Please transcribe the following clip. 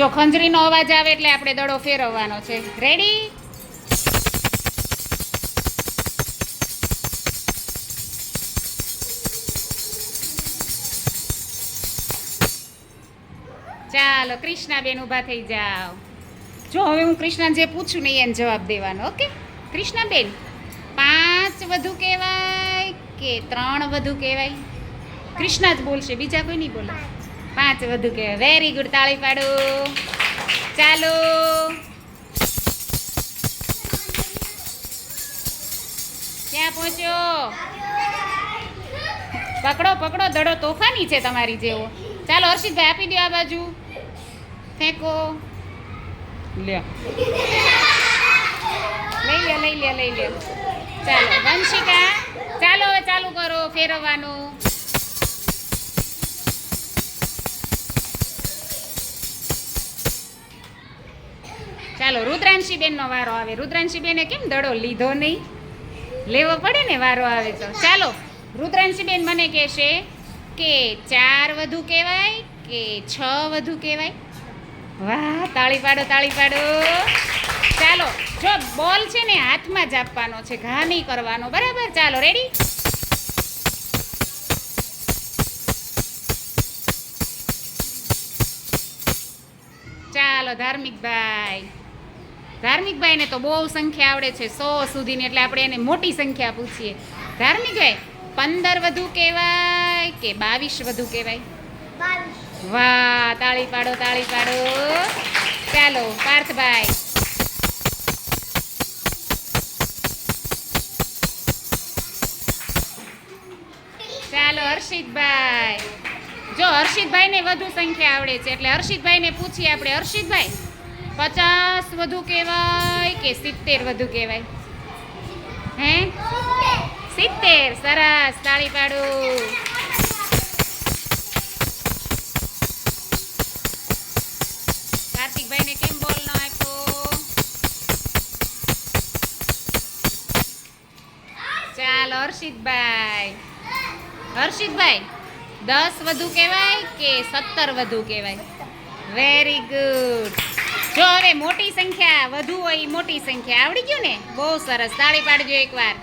જો ખંજરીનો અવાજ આવે એટલે આપણે દડો ફેરવવાનો છે. રેડી ચાલો, કૃષ્ણાબેન ઊભા થઈ જાઓ. જો હવે હું કૃષ્ણા જે પૂછું ને એને જવાબ દેવાનો, ઓકે? કૃષ્ણાબેન, પાંચ વધુ કહેવાય કે ત્રણ વધુ કહેવાય? કૃષ્ણા જ બોલશે, બીજા કોઈ નહીં બોલે? પાંચ વધુ કે વેરી ગુડ તાળી પાડો. ચાલો. ક્યાં પહોંચ્યો? પકડો પકડો, દડો તોફાની છે તમારી જેવો. ચાલો, હર્ષિતભાઈ આપી દો આ બાજુ. ફેંકો. લ્યો લઈ લે લઈ લે, લઈ લ્યો ચાલો, વંશિકા, ચાલો હવે ચાલુ કરો ફેરવવાનું. ચાલો, રુદ્રાંશીબેનનો વારો આવે. રુદ્રાંશીબેને કેમ દડો લીધો નહીં? લેવો પડે ને વારો આવે તો. ચાલો, રુદ્રાંશીબેન મને કહેશે કે ચાર વધુ કહેવાય કે છ વધુ કહેવાય? વાહ, તાળી પાડો તાળી પાડો. ચાલો, જો બોલ છે ને હાથમાં જ આપવાનો છે, ઘા નહીં કરવાનો. બરાબર? ચાલો રેડી ચાલો ધાર્મિકભાઈ ધાર્મિકભાઈને તો બહુ સંખ્યા આવડે છે સો સુધીની એટલે આપણે એને મોટી સંખ્યા પૂછીએ. ધાર્મિકભાઈ પંદર વધુ કહેવાય કે બાવીસ વધુ કહેવાય? વાહ તાળી પાડો તાળી પાડો. ચાલો પાર્થભાઈ. ચાલો હર્ષિતભાઈ. જો હર્ષિતભાઈને વધુ સંખ્યા આવડે છે એટલે હર્ષિતભાઈને પૂછીએ આપણે. હર્ષિતભાઈ પચાસ વધુ કહેવાય કે સિત્તેર વધુ કહેવાય? હે? સિત્તેર, સરસ, તાળી પાડો. કાર્તિકભાઈને કેમ બોલ ચાલો, હર્ષિતભાઈ. હર્ષિતભાઈ, દસ વધુ કહેવાય કે સત્તર વધુ કહેવાય? વેરી ગુડ જો હવે મોટી સંખ્યા વધુ હોય મોટી સંખ્યા આવડી ગયું ને? બહુ સરસ. તાળી પાડજો એકવાર.